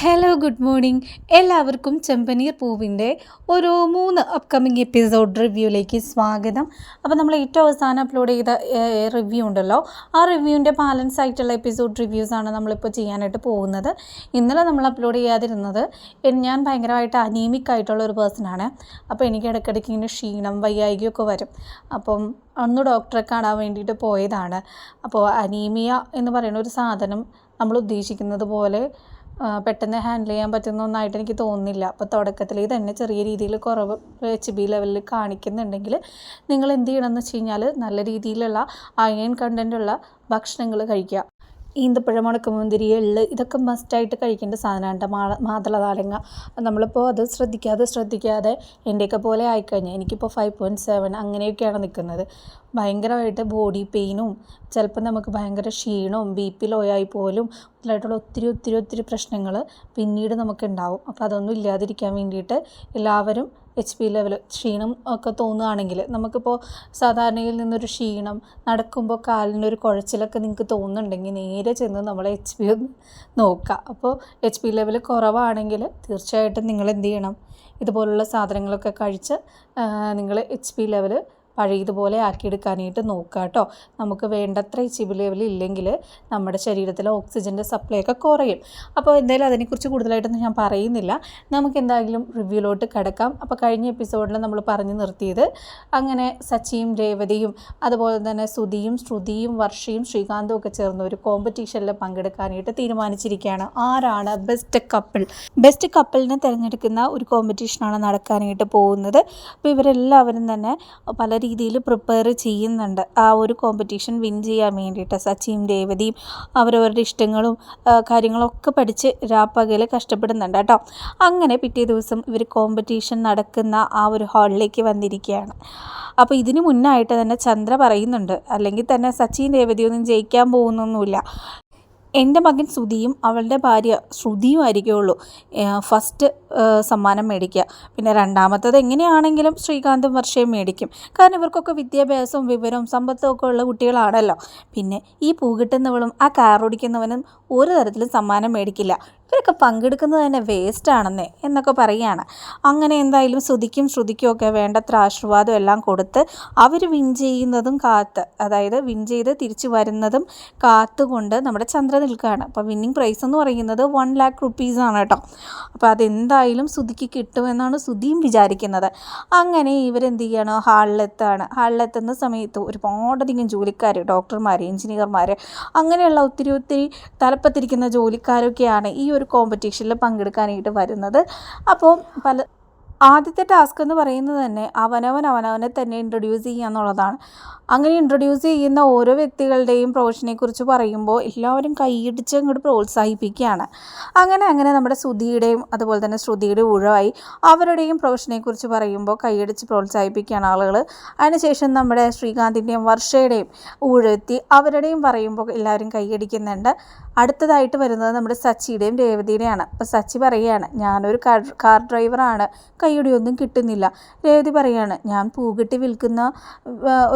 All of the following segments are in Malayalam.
ഹലോ ഗുഡ് മോർണിംഗ് എല്ലാവർക്കും ചെമ്പനീർ പൂവിന്റെ ഒരു മൂന്ന് അപ്കമിങ് എപ്പിസോഡ് റിവ്യൂയിലേക്ക് സ്വാഗതം. അപ്പോൾ നമ്മൾ ഏറ്റവും അവസാനം അപ്ലോഡ് ചെയ്ത റിവ്യൂ ഉണ്ടല്ലോ. ആ റിവ്യൂവിന്റെ ബാലൻസ് ആയിട്ടുള്ള എപ്പിസോഡ് റിവ്യൂസാണ് നമ്മളിപ്പോൾ ചെയ്യാനായിട്ട് പോകുന്നത്. ഇന്നലെ നമ്മൾ അപ്ലോഡ് ചെയ്യാതിരുന്നത് ഞാൻ ഭയങ്കരമായിട്ട് അനീമിക് ആയിട്ടുള്ള ഒരു പേഴ്സണാണ് അപ്പോൾ എനിക്ക് ഇടയ്ക്കിടയ്ക്ക് ഇങ്ങനെ ക്ഷീണം വയ്യായികയൊക്കെ വരും. അപ്പം അന്ന് ഡോക്ടറെ കാണാൻ വേണ്ടിയിട്ട് പോയതാണ്. അപ്പോൾ അനീമിയ എന്ന് പറയുന്ന ഒരു സാധനം നമ്മൾ ഉദ്ദേശിക്കുന്നത് പോലെ പെട്ടെന്ന് ഹാൻഡിൽ ചെയ്യാൻ പറ്റുന്ന ഒന്നായിട്ട് എനിക്ക് തോന്നുന്നില്ല. അപ്പോൾ തുടക്കത്തിൽ തന്നെ ചെറിയ രീതിയിൽ കുറവ് എച്ച് ബി ലെവലിൽ കാണിക്കുന്നുണ്ടെങ്കിൽ നിങ്ങൾ എന്ത് ചെയ്യണമെന്ന് വെച്ച് കഴിഞ്ഞാൽ നല്ല രീതിയിലുള്ള അയൺ കണ്ടന്റുള്ള ഭക്ഷണങ്ങൾ കഴിക്കുക. ഈന്തപ്പഴം ഉണക്കമുന്തിരി എള്ള് ഇതൊക്കെ മസ്റ്റായിട്ട് കഴിക്കേണ്ട സാധനമാണ് മാ മാതള നാരങ്ങ നമ്മളിപ്പോൾ അത് ശ്രദ്ധിക്കാതെ ശ്രദ്ധിക്കാതെ എന്റെയൊക്കെ പോലെ ആയിക്കഴിഞ്ഞാൽ എനിക്കിപ്പോൾ ഫൈവ് പോയിന്റ് സെവൻ അങ്ങനെയൊക്കെയാണ് നിൽക്കുന്നത് ഭയങ്കരമായിട്ട് ബോഡി പെയിനും ചിലപ്പോൾ നമുക്ക് ഭയങ്കര ക്ഷീണവും ബി പി ലോ ആയി പോലും ഇതിലായിട്ടുള്ള ഒത്തിരി ഒത്തിരി ഒത്തിരി പ്രശ്നങ്ങൾ പിന്നീട് നമുക്കുണ്ടാവും അപ്പോൾ അതൊന്നും ഇല്ലാതിരിക്കാൻ വേണ്ടിയിട്ട് എല്ലാവരും എച്ച് പി ലെവൽ ക്ഷീണം ഒക്കെ തോന്നുകയാണെങ്കിൽ നമുക്കിപ്പോൾ സാധാരണയിൽ നിന്നൊരു ക്ഷീണം നടക്കുമ്പോൾ കാലിനൊരു കുഴച്ചിലൊക്കെ നിങ്ങൾക്ക് തോന്നുന്നുണ്ടെങ്കിൽ നേരെ ചെന്ന് നമ്മൾ എച്ച് പി ഒന്ന് നോക്കുക. അപ്പോൾ എച്ച് പി ലെവൽ കുറവാണെങ്കിൽ തീർച്ചയായിട്ടും നിങ്ങൾ എന്ത് ചെയ്യണം? ഇതുപോലുള്ള സാധനങ്ങളൊക്കെ കഴിച്ച് നിങ്ങൾ എച്ച് പി ലെവൽ പഴയതുപോലെ ആക്കിയെടുക്കാനായിട്ട് നോക്കുക കേട്ടോ. നമുക്ക് വേണ്ടത്ര എച്ച് ലെവൽ ഇല്ലെങ്കിൽ നമ്മുടെ ശരീരത്തിലെ ഓക്സിജന്റെ സപ്ലൈ ഒക്കെ കുറയും. അപ്പോൾ എന്തായാലും അതിനെക്കുറിച്ച് കൂടുതലായിട്ടൊന്നും ഞാൻ പറയുന്നില്ല. നമുക്ക് എന്തായാലും റിവ്യൂലോട്ട് കിടക്കാം. അപ്പോൾ കഴിഞ്ഞ എപ്പിസോഡിൽ നമ്മൾ പറഞ്ഞു നിർത്തിയത് അങ്ങനെ സച്ചിയും രേവതിയും അതുപോലെ തന്നെ സുധിയും ശ്രുതിയും വർഷയും ശ്രീകാന്തും ഒക്കെ ചേർന്ന് ഒരു കോമ്പറ്റീഷനിൽ പങ്കെടുക്കാനായിട്ട് തീരുമാനിച്ചിരിക്കുകയാണ്. ആരാണ് ബെസ്റ്റ് കപ്പിൾ? ബെസ്റ്റ് കപ്പിളിനെ തിരഞ്ഞെടുക്കുന്ന ഒരു കോമ്പറ്റീഷനാണ് നടക്കാനായിട്ട് പോകുന്നത്. അപ്പോൾ ഇവരെല്ലാവരും തന്നെ പല രീതിയിൽ പ്രിപ്പയർ ചെയ്യുന്നുണ്ട്. ആ ഒരു കോമ്പറ്റീഷൻ വിൻ ചെയ്യാൻ വേണ്ടിയിട്ട് സച്ചിയും രേവതിയും അവരവരുടെ ഇഷ്ടങ്ങളും കാര്യങ്ങളൊക്കെ പഠിച്ച് രാപ്പകൽ കഷ്ടപ്പെടുന്നുണ്ട് കേട്ടോ. അങ്ങനെ പിറ്റേ ദിവസം ഇവർ കോമ്പറ്റീഷൻ നടക്കുന്ന ആ ഒരു ഹാളിലേക്ക് വന്നിരിക്കുകയാണ്. അപ്പോൾ ഇതിനു മുന്നായിട്ട് തന്നെ ചന്ദ്ര പറയുന്നുണ്ട്. അല്ലെങ്കിൽ തന്നെ സച്ചിൻ രേവതിയൊന്നും ജയിക്കാൻ പോകുന്നൊന്നുമില്ല. എന്റെ മകൻ സുധിയും അവളുടെ ഭാര്യ ശ്രുതിയും ആയിരിക്കുള്ളൂ. ഫസ്റ്റ് സമ്മാനം മേടിക്കുക. പിന്നെ രണ്ടാമത്തത് എങ്ങനെയാണെങ്കിലും ശ്രീകാന്തും വർഷയും മേടിക്കും. കാരണം ഇവർക്കൊക്കെ വിദ്യാഭ്യാസവും വിവരവും സമ്പത്തും ഒക്കെ ഉള്ള കുട്ടികളാണല്ലോ. പിന്നെ ഈ പൂ കിട്ടുന്നവളും ആ കാർ ഓടിക്കുന്നവനും ഒരു തരത്തിലും സമ്മാനം മേടിക്കില്ല. ഇവരൊക്കെ പങ്കെടുക്കുന്നത് തന്നെ വേസ്റ്റ് ആണെന്നേ എന്നൊക്കെ പറയുകയാണ് അങ്ങനെ എന്തായാലും ശ്രുതിക്കും ശ്രുതിക്കും ഒക്കെ വേണ്ടത്ര ആശീർവാദം എല്ലാം കൊടുത്ത് അവർ വിൻ ചെയ്യുന്നതും കാത്ത് അതായത് വിൻ ചെയ്ത് തിരിച്ചു വരുന്നതും കാത്തുകൊണ്ട് നമ്മുടെ ചന്ദ്ര നിൽക്കുകയാണ്. അപ്പോൾ വിന്നിങ് പ്രൈസ് എന്ന് പറയുന്നത് വൺ ലാക്ക് റുപ്പീസ് ആണ് കേട്ടോ. അപ്പോൾ അതെന്തായാലും ശ്രുതിക്ക് കിട്ടുമെന്നാണ് ശ്രുതിയും വിചാരിക്കുന്നത്. അങ്ങനെ ഇവരെന്ത് ചെയ്യണം? ഹാളിലെത്താണ് ഹാളിലെത്തുന്ന സമയത്ത് ഒരുപാടധികം ജോലിക്കാർ ഡോക്ടർമാർ എഞ്ചിനീയർമാർ അങ്ങനെയുള്ള ഒത്തിരി ഒത്തിരി തലപ്പത്തിരിക്കുന്ന ജോലിക്കാരൊക്കെയാണ് ഈ കോമ്പറ്റീഷനിൽ പങ്കെടുക്കാനായിട്ട് വരുന്നത്. അപ്പോൾ പല ആദ്യത്തെ ടാസ്ക് എന്ന് പറയുന്നത് തന്നെ അവനവൻ അവനവനെ തന്നെ ഇൻട്രൊഡ്യൂസ് ചെയ്യുക എന്നുള്ളതാണ്. അങ്ങനെ ഇൻട്രൊഡ്യൂസ് ചെയ്യുന്ന ഓരോ വ്യക്തികളുടെയും പ്രൊഫഷനെ കുറിച്ച് പറയുമ്പോൾ എല്ലാവരും കൈയിടിച്ച് അങ്ങോട്ട് പ്രോത്സാഹിപ്പിക്കുകയാണ്. അങ്ങനെ അങ്ങനെ നമ്മുടെ ശ്രുതിയുടെയും അതുപോലെ തന്നെ ശ്രുതിയുടെ ഉഴവായി അവരുടെയും പ്രൊഫഷനെ കുറിച്ച് പറയുമ്പോൾ കൈയടിച്ച് പ്രോത്സാഹിപ്പിക്കുകയാണ് ആളുകൾ അതിനുശേഷം നമ്മുടെ ശ്രീകാന്തിന്റെയും വർഷയുടെയും ഊഴെത്തി അവരുടെയും പറയുമ്പോൾ എല്ലാവരും കൈയടിക്കുന്നുണ്ട്. അടുത്തതായിട്ട് വരുന്നത് നമ്മുടെ സച്ചിയുടെയും രേവതിയുടെയാണ്. അപ്പോൾ സച്ചി പറയുകയാണ് ഞാനൊരു കാർ കാർ ഡ്രൈവറാണ് ഒന്നും കിട്ടുന്നില്ല. രേവതി പറയുകയാണ് ഞാൻ പൂകെട്ടി വിൽക്കുന്ന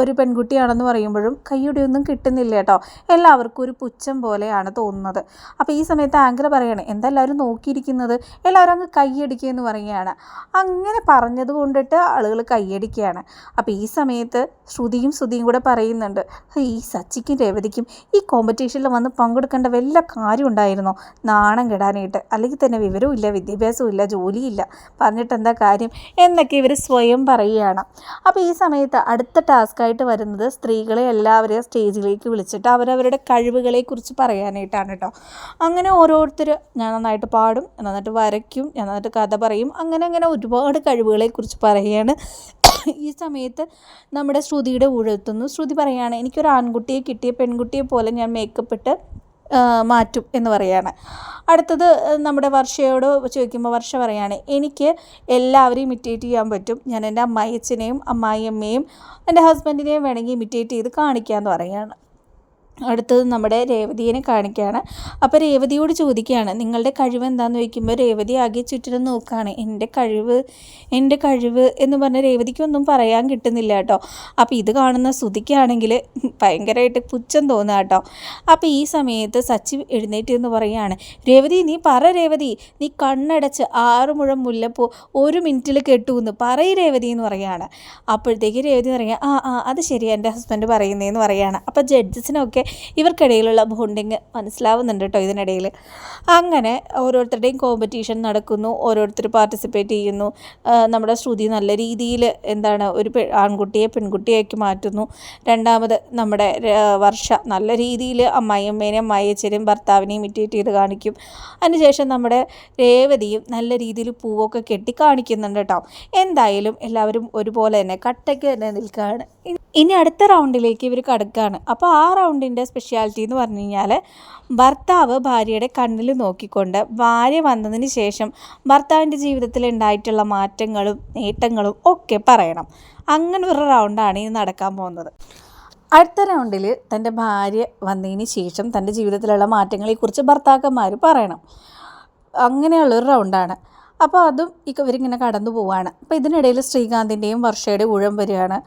ഒരു പെൺകുട്ടിയാണെന്ന് പറയുമ്പോഴും കൈയടിയൊന്നും കിട്ടുന്നില്ല കേട്ടോ. എല്ലാവർക്കും ഒരു പുച്ഛം പോലെയാണ് തോന്നുന്നത്. അപ്പോൾ ഈ സമയത്ത് ആങ്കർ പറയുകയാണ് എന്താ എല്ലാവരും നോക്കിയിരിക്കുന്നത്? എല്ലാവരും അങ്ങ് കൈയടിക്കുക എന്ന് പറയുകയാണ്. അങ്ങനെ പറഞ്ഞത് കൊണ്ടിട്ട് ആളുകൾ കൈയടിക്കുകയാണ് അപ്പോൾ ഈ സമയത്ത് ശ്രുതിയും ശ്രുതിയും കൂടെ പറയുന്നുണ്ട് ഈ സച്ചിക്കും രേവതിക്കും ഈ കോമ്പറ്റീഷനിൽ വന്ന് പങ്കെടുക്കേണ്ട വല്ല കാര്യം ഉണ്ടായിരുന്നോ നാണം കെടാനായിട്ട്. അല്ലെങ്കിൽ തന്നെ വിവരവും ഇല്ല വിദ്യാഭ്യാസവും ഇല്ല ജോലിയില്ല. പറഞ്ഞിട്ട് എന്താ കാര്യം? എന്നൊക്കെ ഇവർ സ്വയം പറയുകയാണ്. അപ്പോൾ ഈ സമയത്ത് അടുത്ത ടാസ്ക്കായിട്ട് വരുന്നത് സ്ത്രീകളെ എല്ലാവരെയും സ്റ്റേജിലേക്ക് വിളിച്ചിട്ട് അവരവരുടെ കഴിവുകളെക്കുറിച്ച് പറയാനായിട്ടാണ് കേട്ടോ അങ്ങനെ ഓരോരുത്തർ ഞാൻ നന്നായിട്ട് പാടും നന്നായിട്ട് വരയ്ക്കും ഞാൻ നന്നായിട്ട് കഥ പറയും. അങ്ങനെ അങ്ങനെ ഒരുപാട് കഴിവുകളെക്കുറിച്ച് പറയുകയാണ്. ഈ സമയത്ത് നമ്മുടെ ശ്രുതിയുടെ ഊഴെത്തുന്നു ശ്രുതി പറയുകയാണ് എനിക്കൊരു ആൺകുട്ടിയെ കിട്ടിയ പെൺകുട്ടിയെ പോലെ ഞാൻ മേക്കപ്പ് ഇട്ട് മാറ്റും എന്ന് പറയാണ്. അടുത്തത് നമ്മുടെ വർഷയോട് ചോദിക്കുമ്പോൾ വർഷ പറയാണ് എനിക്ക് എല്ലാവരെയും ഇമിറ്റേറ്റ് ചെയ്യാൻ പറ്റും. ഞാൻ എന്റെ അമ്മായിയച്ഛനെയും അമ്മായിയമ്മയും എന്റെ ഹസ്ബൻഡിനെയും വേണമെങ്കിൽ ഇമിറ്റേറ്റ് ചെയ്ത് കാണിക്കാമെന്ന് പറയുകയാണ് അടുത്തത് നമ്മുടെ രേവതിയെ കാണിക്കുകയാണ് അപ്പോൾ രേവതിയോട് ചോദിക്കുകയാണ് നിങ്ങളുടെ കഴിവ് എന്താണെന്ന് ചോദിക്കുമ്പോൾ രേവതി ആകെ ചുറ്റിനും നോക്കുകയാണ് എന്റെ കഴിവ് എന്റെ കഴിവ് എന്ന് പറഞ്ഞ രേവതിക്കൊന്നും പറയാൻ കിട്ടുന്നില്ല കേട്ടോ. അപ്പോൾ ഇത് കാണുന്ന സുതിക്കാണെങ്കിൽ ഭയങ്കരമായിട്ട് പുച്ഛം തോന്നുക കേട്ടോ. അപ്പോൾ ഈ സമയത്ത് സച്ചി എഴുന്നേറ്റ് എന്ന് പറയുകയാണ് രേവതി നീ പറ രേവതി നീ കണ്ണടച്ച് ആറ് മുഴം മുല്ലപ്പൂ ഒരു മിനിറ്റിൽ കെട്ടു എന്ന് പറയ് രേവതി എന്ന് പറയുകയാണ്. അപ്പോഴത്തേക്ക് രേവതി പറയുക ആ ആ അത് ശരി എന്റെ ഹസ്ബൻഡ് പറയുന്നതെന്ന് പറയുകയാണ്. അപ്പോൾ ജഡ്ജസിനൊക്കെ ഇവർക്കിടയിലുള്ള ബോണ്ടിങ് മനസ്സിലാവുന്നുണ്ട് കേട്ടോ ഇതിനിടയിൽ അങ്ങനെ ഓരോരുത്തരുടെയും കോമ്പറ്റീഷൻ നടക്കുന്നു ഓരോരുത്തർ പാർട്ടിസിപ്പേറ്റ് ചെയ്യുന്നു. നമ്മുടെ ശ്രുതി നല്ല രീതിയിൽ എന്താണ് ഒരു ആൺകുട്ടിയെ പെൺകുട്ടിയാക്കി മാറ്റുന്നു. രണ്ടാമത് നമ്മുടെ വർഷ നല്ല രീതിയിൽ അമ്മായിയമ്മേനെയും അമ്മായിയച്ഛനെയും ഭർത്താവിനെയും ഇമിറ്റേറ്റ് ചെയ്ത് കാണിക്കും. അതിനുശേഷം നമ്മുടെ രേവതിയും നല്ല രീതിയിൽ പൂവൊക്കെ കെട്ടി കാണിക്കുന്നുണ്ട് കേട്ടോ. എന്തായാലും എല്ലാവരും ഒരുപോലെ തന്നെ കട്ടയ്ക്ക് തന്നെ നിൽക്കുകയാണ്. ഇനി അടുത്ത റൗണ്ടിലേക്ക് ഇവർ കടക്കുകയാണ്. അപ്പോൾ ആ റൗണ്ടിന്റെ സ്പെഷ്യാലിറ്റി എന്ന് പറഞ്ഞു കഴിഞ്ഞാൽ ഭർത്താവ് ഭാര്യയുടെ കണ്ണിൽ നോക്കിക്കൊണ്ട് ഭാര്യ വന്നതിന് ശേഷം ഭർത്താവിന്റെ ജീവിതത്തിൽ ഉണ്ടായിട്ടുള്ള മാറ്റങ്ങളും നേട്ടങ്ങളും ഒക്കെ പറയണം. അങ്ങനെ ഒരു റൗണ്ടാണ് ഇത് നടക്കാൻ പോകുന്നത്. അടുത്ത റൗണ്ടിൽ തന്റെ ഭാര്യ വന്നതിന് ശേഷം തന്റെ ജീവിതത്തിലുള്ള മാറ്റങ്ങളെക്കുറിച്ച് ഭർത്താക്കന്മാർ പറയണം. അങ്ങനെയുള്ളൊരു റൗണ്ടാണ്. അപ്പോൾ അതും ഇവരിങ്ങനെ കടന്നു പോവാണ്. അപ്പോൾ ഇതിനിടയിൽ ശ്രീകാന്തിന്റെയും വർഷയുടെ ഊഴം വരികയാണ്.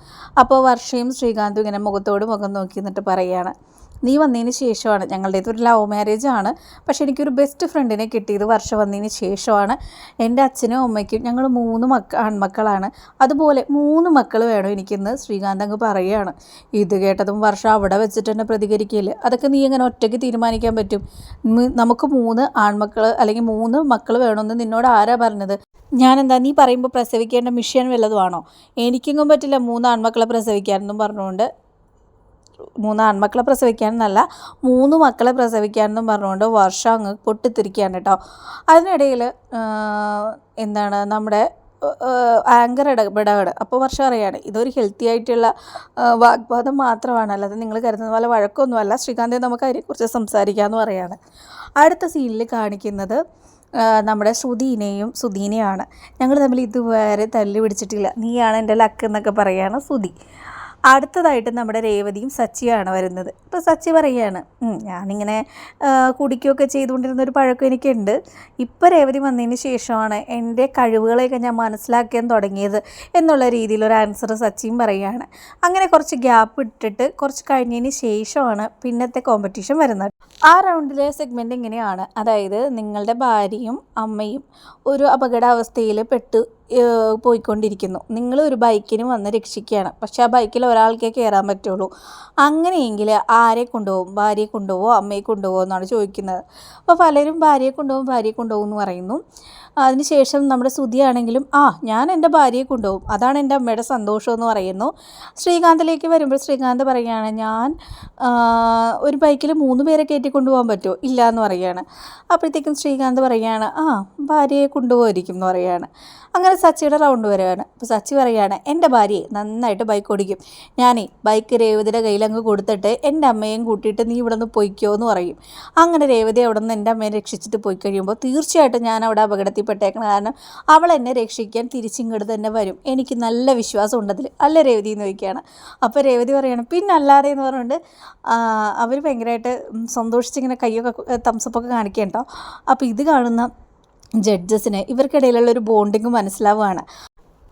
അപ്പോൾ വർഷയും ശ്രീകാന്തും ഇങ്ങനെ മുഖത്തോട് മുഖം നോക്കി എന്നിട്ട് പറയുകയാണ്. നീ വന്നതിന് ശേഷമാണ്. ഞങ്ങളുടെ ഇതൊരു ലവ് മാരേജ് ആണ്. പക്ഷെ എനിക്കൊരു ബെസ്റ്റ് ഫ്രണ്ടിനെ കിട്ടിയത് വർഷം വന്നതിന് ശേഷമാണ്. എന്റെ അച്ഛനും അമ്മയ്ക്കും ഞങ്ങൾ മൂന്ന് മക്ക ആൺമക്കളാണ്. അതുപോലെ മൂന്ന് മക്കൾ വേണം എനിക്കിന്ന് ശ്രീകാന്ത് അങ്ങ് പറയുകയാണ്. ഇത് കേട്ടതും വർഷം അവിടെ വെച്ചിട്ട് തന്നെ പ്രതികരിക്കില്ല അതൊക്കെ നീ എങ്ങനെ ഒറ്റയ്ക്ക് തീരുമാനിക്കാൻ പറ്റും? നമുക്ക് മൂന്ന് ആൺമക്കൾ അല്ലെങ്കിൽ മൂന്ന് മക്കൾ വേണമെന്ന് നിന്നോട് ആരാ പറഞ്ഞത്? ഞാനെന്താ നീ പറയുമ്പോൾ പ്രസവിക്കേണ്ട മിഷൻ വല്ലതുമാണോ എനിക്കെങ്ങും പറ്റില്ല മൂന്ന് ആൺമക്കളെ പ്രസവിക്കാനെന്നും പറഞ്ഞുകൊണ്ട് മൂന്ന് ആൺമക്കളെ പ്രസവിക്കാനെന്നല്ല മൂന്ന് മക്കളെ പ്രസവിക്കാനെന്നും പറഞ്ഞുകൊണ്ട് വർഷം അങ്ങ് പൊട്ടിത്തിരിക്കുകയാണ് കേട്ടോ. അതിനിടയിൽ എന്താണ് നമ്മുടെ ആങ്കർ ഇടപെടാണ് അപ്പോൾ വർഷം അറിയാണ് ഇതൊരു ഹെൽത്തി ആയിട്ടുള്ള വാഗ്വാദം മാത്രമാണ്. അല്ലാതെ നിങ്ങൾ കരുതുന്ന പോലെ വഴക്കൊന്നുമല്ല. ശ്രീകാന്തെ നമുക്ക് അതിനെക്കുറിച്ച് സംസാരിക്കാമെന്ന് പറയാണ്. അടുത്ത സീനിൽ കാണിക്കുന്നത് നമ്മുടെ ശ്രുതിനെയും സുധീനെയാണ്. ഞങ്ങൾ തമ്മിൽ ഇതുവരെ തല്ലി പിടിച്ചിട്ടില്ല. നീയാണ് എന്റെ ലക്ക് എന്നൊക്കെ പറയാണ് സുധി. അടുത്തതായിട്ട് നമ്മുടെ രേവതിയും സച്ചിയാണ് വരുന്നത്. ഇപ്പോൾ സച്ചി പറയുകയാണ് "ഉം, ഞാനിങ്ങനെ കുടിക്കുകയൊക്കെ ചെയ്തുകൊണ്ടിരുന്ന ഒരു പഴക്കം എനിക്കുണ്ട്. ഇപ്പോൾ രേവതി വന്നതിന് ശേഷമാണ് എന്റെ കഴിവുകളെയൊക്കെ ഞാൻ മനസ്സിലാക്കാൻ തുടങ്ങിയത് എന്നുള്ള രീതിയിലൊരു ആൻസർ സച്ചിയും പറയുകയാണ് അങ്ങനെ കുറച്ച് ഗ്യാപ്പ് ഇട്ടിട്ട് കുറച്ച് കഴിഞ്ഞതിന് ശേഷമാണ് പിന്നത്തെ കോമ്പറ്റീഷൻ വരുന്നത്. ആ റൗണ്ടിലെ സെഗ്മെന്റ് ഇങ്ങനെയാണ്. അതായത് നിങ്ങളുടെ ഭാര്യയും അമ്മയും ഒരു അപകടാവസ്ഥയിൽ പെട്ട് പോയിക്കൊണ്ടിരിക്കുന്നു. നിങ്ങൾ ഒരു ബൈക്കിന് വന്ന് രക്ഷിക്കുകയാണ്. പക്ഷേ ആ ബൈക്കിൽ ഒരാൾക്കേ കയറാൻ പറ്റുള്ളൂ. അങ്ങനെയെങ്കിൽ ആരെ കൊണ്ടുപോകും? ഭാര്യയെ കൊണ്ടുപോകുമോ അമ്മയെ കൊണ്ടുപോകുമോ എന്നാണ് ചോദിക്കുന്നത്. അപ്പോൾ പലരും ഭാര്യയെ കൊണ്ടുപോകും ഭാര്യയെ കൊണ്ടുപോകും എന്ന് പറയുന്നു. അതിനുശേഷം നമ്മുടെ സുധിയാണെങ്കിലും ആ ഞാൻ എന്റെ ഭാര്യയെ കൊണ്ടുപോകും. അതാണ് എന്റെ അമ്മയുടെ സന്തോഷം എന്ന് പറയുന്നു. ശ്രീകാന്തിലേക്ക് വരുമ്പോൾ ശ്രീകാന്ത് പറയുകയാണ് ഞാൻ ഒരു ബൈക്കിൽ മൂന്ന് പേരെ കയറ്റി കൊണ്ടുപോകാൻ പറ്റുമോ? ഇല്ല എന്ന് പറയുകയാണ്. അപ്പോഴത്തേക്കും ശ്രീകാന്ത് പറയുകയാണ് ആ ഭാര്യയെ കൊണ്ടുപോയിരിക്കും എന്ന് പറയുകയാണ്. അങ്ങനെ സച്ചിയുടെ റൗണ്ട് വരികയാണ് അപ്പോൾ സച്ചി പറയുകയാണ് എന്റെ ഭാര്യയെ നന്നായിട്ട് ബൈക്ക് ഓടിക്കും. ഞാനേ ബൈക്ക് രേവതിയുടെ കയ്യിലങ്ങ് കൊടുത്തിട്ട് എന്റെ അമ്മയും കൂട്ടിയിട്ട് നീ ഇവിടെ നിന്ന് പൊയ്ക്കോ എന്ന് പറയും. അങ്ങനെ രേവതി അവിടെ നിന്ന് എന്റെ അമ്മയെ രക്ഷിച്ചിട്ട് പോയി കഴിയുമ്പോൾ തീർച്ചയായിട്ടും ഞാൻ അവിടെ അപകടത്തിൽപ്പെട്ടേക്കണം. കാരണം അവൾ എന്നെ രക്ഷിക്കാൻ തിരിച്ചിങ്ങോട്ട് തന്നെ വരും. എനിക്ക് നല്ല വിശ്വാസം ഉണ്ടതിൽ അല്ല രേവതി എന്ന് ചോദിക്കുകയാണ്. അപ്പോൾ രേവതി പറയണം പിന്നെ അല്ലാതെ എന്ന് പറഞ്ഞുകൊണ്ട് അവർ ഭയങ്കരമായിട്ട് സന്തോഷിച്ചിങ്ങനെ കയ്യൊക്കെ തംസപ്പൊക്കെ കാണിക്കേണ്ടോ അപ്പോൾ ഇത് കാണുന്ന ജഡ്ജസിന് ഇവർക്കിടയിലുള്ള ഒരു ബോണ്ടിങ് മനസ്സിലാവുകയാണ്.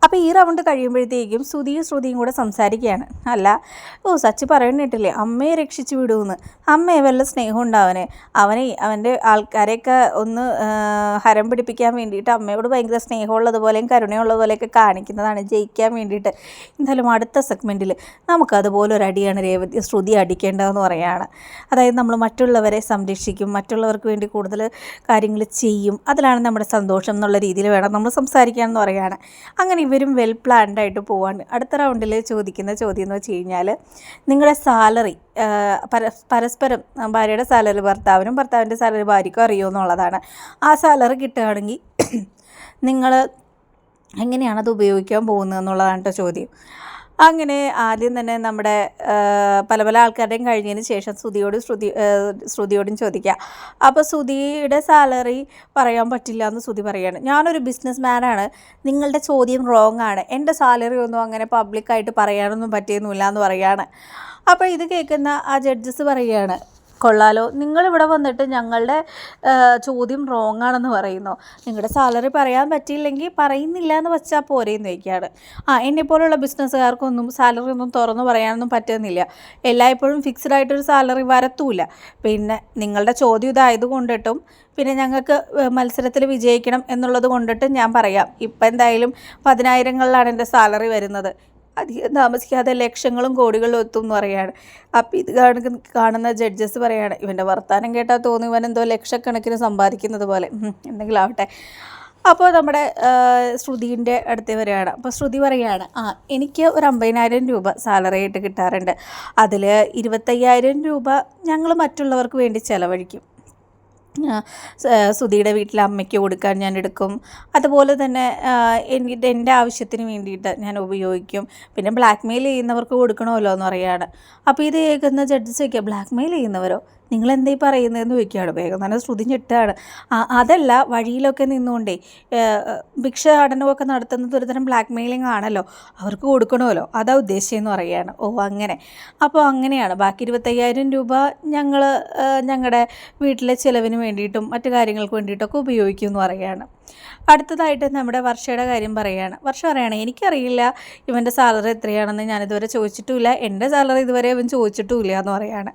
അപ്പോൾ ഈ റൗണ്ട് കഴിയുമ്പോഴത്തേക്കും ശ്രുതിയും ശ്രുതിയും കൂടെ സംസാരിക്കുകയാണ്. അല്ല ഓ സച്ചി പറയണിട്ടില്ലേ അമ്മയെ രക്ഷിച്ചു വിടുമെന്ന് അമ്മയെ വല്ല സ്നേഹം ഉണ്ടാവനെ. അവനെ അവന്റെ ആൾക്കാരെയൊക്കെ ഒന്ന് ഹരം പിടിപ്പിക്കാൻ വേണ്ടിയിട്ട് അമ്മയോട് ഭയങ്കര സ്നേഹമുള്ളതുപോലെയും കരുണയുള്ളതുപോലെയൊക്കെ കാണിക്കുന്നതാണ് ജയിക്കാൻ വേണ്ടിയിട്ട്. എന്തായാലും അടുത്ത സെഗ്മെന്റിൽ നമുക്ക് അതുപോലെ ഒരു അടിയാണ് രേവതി ശ്രുതി അടിക്കേണ്ടതെന്ന് പറയുകയാണ് അതായത് നമ്മൾ മറ്റുള്ളവരെ സംരക്ഷിക്കും മറ്റുള്ളവർക്ക് വേണ്ടി കൂടുതൽ കാര്യങ്ങൾ ചെയ്യും. അതിലാണ് നമ്മുടെ സന്തോഷം എന്നുള്ള രീതിയിൽ വേണം നമ്മൾ സംസാരിക്കാമെന്ന് പറയുകയാണ് അങ്ങനെ ഇവരും വെൽ പ്ലാൻഡ് ആയിട്ട് പോവാണ്. അടുത്ത റൗണ്ടിൽ ചോദിക്കുന്ന ചോദ്യം എന്ന് വെച്ച് കഴിഞ്ഞാൽ നിങ്ങളുടെ സാലറി പരസ്പരം ഭാര്യയുടെ സാലറി ഭർത്താവിനും ഭർത്താവിന്റെ സാലറി ഭാര്യയ്ക്കും അറിയുമോ എന്നുള്ളതാണ്. ആ സാലറി കിട്ടുകയാണെങ്കിൽ നിങ്ങൾ എങ്ങനെയാണ് അത് ഉപയോഗിക്കാൻ പോകുന്നത് എന്നുള്ളതാണ് കേട്ടോ ചോദ്യം. അങ്ങനെ ആദ്യം തന്നെ നമ്മുടെ പല പല ആൾക്കാരുടെയും കഴിഞ്ഞതിന് ശേഷം ശ്രുതിയോട് ശ്രുതി ശ്രുതിയോടും ചോദിക്കുക അപ്പോൾ ശ്രുതിയുടെ സാലറി പറയാൻ പറ്റില്ല എന്ന് ശ്രുതി പറയാണ്. ഞാനൊരു ബിസിനസ് മാനാണ് നിങ്ങളുടെ ചോദ്യം റോങ് ആണ്. എന്റെ സാലറി ഒന്നും അങ്ങനെ പബ്ലിക്കായിട്ട് പറയാനൊന്നും പറ്റിയൊന്നുമില്ല എന്ന് പറയാണ്. അപ്പോൾ ഇത് കേൾക്കുന്ന ആ ജഡ്ജസ് പറയുകയാണ് കൊള്ളാലോ. നിങ്ങളിവിടെ വന്നിട്ട് ഞങ്ങളുടെ ചോദ്യം റോങ് ആണെന്ന് പറയുന്നു. നിങ്ങളുടെ സാലറി പറയാൻ പറ്റിയില്ലെങ്കിൽ പറയുന്നില്ല എന്ന് വെച്ചാൽ പോരെയെന്ന് ചോദിക്കുകയാണ്. ആ എന്നെപ്പോലുള്ള ബിസിനസ്സുകാർക്കൊന്നും സാലറി ഒന്നും തുറന്നു പറയാനൊന്നും പറ്റുന്നില്ല. എല്ലായ്പ്പോഴും ഫിക്സ്ഡ് ആയിട്ടൊരു സാലറി വരത്തൂല. പിന്നെ നിങ്ങളുടെ ചോദ്യം ഇതായത് കൊണ്ടിട്ടും പിന്നെ ഞങ്ങൾക്ക് മത്സരത്തിൽ വിജയിക്കണം എന്നുള്ളത് കൊണ്ടിട്ട് ഞാൻ പറയാം. ഇപ്പം എന്തായാലും പതിനായിരങ്ങളിലാണ് എന്റെ സാലറി വരുന്നത്. അധികം താമസിക്കാതെ ലക്ഷങ്ങളും കോടികളും എത്തും എന്ന് പറയുകയാണ് അപ്പം ഇത് കാണുന്ന ജഡ്ജസ് പറയുകയാണ് ഇവന്റെ വർത്തമാനം കേട്ടാൽ തോന്നി ഇവൻ എന്തോ ലക്ഷക്കണക്കിന് സമ്പാദിക്കുന്നത് പോലെ. എന്തെങ്കിലും ആവട്ടെ. അപ്പോൾ നമ്മുടെ ശ്രുതിന്റെ അടുത്ത് വരികയാണ്. അപ്പോൾ ശ്രുതി പറയുകയാണ് ആ എനിക്ക് ഒരു അമ്പതിനായിരം രൂപ സാലറി ആയിട്ട് കിട്ടാറുണ്ട്. അതിൽ ഇരുപത്തയ്യായിരം രൂപ ഞങ്ങൾ മറ്റുള്ളവർക്ക് വേണ്ടി ചിലവഴിക്കും. സുധിയുടെ വീട്ടിലെ അമ്മയ്ക്ക് കൊടുക്കാൻ ഞാൻ എടുക്കും. അതുപോലെ തന്നെ എനിക്ക് എന്റെ ആവശ്യത്തിന് വേണ്ടിയിട്ട് ഞാൻ ഉപയോഗിക്കും. പിന്നെ ബ്ലാക്ക് മെയിൽ ചെയ്യുന്നവർക്ക് കൊടുക്കണമല്ലോ എന്ന് പറയുകയാണ്. അപ്പോൾ ഇത് കേൾക്കുന്ന ജഡ്ജസ് ഒക്കെ ബ്ലാക്ക് മെയിൽ ചെയ്യുന്നവരോ? നിങ്ങൾ എന്തേ പറയുന്നതെന്ന് ചോദിക്കുകയാണ്. വേഗം തന്നെ ശ്രുതി ഞെട്ടാണ്. അതല്ല വഴിയിലൊക്കെ നിന്നുകൊണ്ടേ ഭിക്ഷ അടനമൊക്കെ നടത്തുന്നത് ഒരുതരം ബ്ലാക്ക് മെയിലിംഗ് ആണല്ലോ. അവർക്ക് കൊടുക്കണമല്ലോ. അതാ ഉദ്ദേശിച്ചതെന്ന് പറയുകയാണ്. ഓ അങ്ങനെ. അപ്പോൾ അങ്ങനെയാണ്. ബാക്കി ഇരുപത്തയ്യായിരം രൂപ ഞങ്ങൾ ഞങ്ങളുടെ വീട്ടിലെ ചിലവിന് വേണ്ടിയിട്ടും മറ്റു കാര്യങ്ങൾക്ക് വേണ്ടിയിട്ടൊക്കെ ഉപയോഗിക്കും എന്ന് പറയുകയാണ്. അടുത്തതായിട്ട് നമ്മുടെ വർഷയുടെ കാര്യം പറയുകയാണ്. വർഷ പറയുകയാണ് എനിക്കറിയില്ല ഇവന്റെ സാലറി എത്രയാണെന്ന് ഞാനിതുവരെ ചോദിച്ചിട്ടുമില്ല. എന്റെ സാലറി ഇതുവരെ ഇവൻ ചോദിച്ചിട്ടുമില്ല എന്ന് പറയുകയാണ്.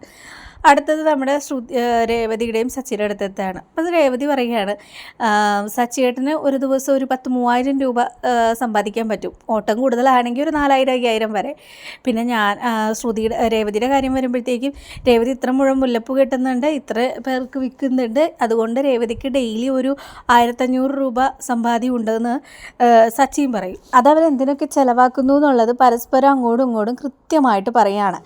അടുത്തത് നമ്മുടെ ശ്രുതി രേവതിയുടെയും സച്ചിയുടെ അടുത്തെത്താണ്. അപ്പോൾ രേവതി പറയുകയാണ് സച്ചിയേട്ടന് ഒരു ദിവസം ഒരു പത്ത് മൂവായിരം രൂപ സമ്പാദിക്കാൻ പറ്റും. ഓട്ടം കൂടുതലാണെങ്കിൽ ഒരു നാലായിരം അയ്യായിരം വരെ. പിന്നെ ഞാൻ ശ്രുതിയുടെ രേവതിയുടെ കാര്യം വരുമ്പോഴത്തേക്കും രേവതി ഇത്ര മുഴം മുല്ലപ്പൂ കിട്ടുന്നുണ്ട് ഇത്ര പേർക്ക് വിൽക്കുന്നുണ്ട്. അതുകൊണ്ട് രേവതിക്ക് ഡെയിലി ഒരു ആയിരത്തഞ്ഞൂറ് രൂപ സമ്പാദ്യം ഉണ്ടെന്ന് സച്ചിയും പറയും. അതവരെന്തിനൊക്കെ ചിലവാക്കുന്നു എന്നുള്ളത് പരസ്പരം അങ്ങോട്ടും ഇങ്ങോട്ടും കൃത്യമായിട്ട് പറയാണ്.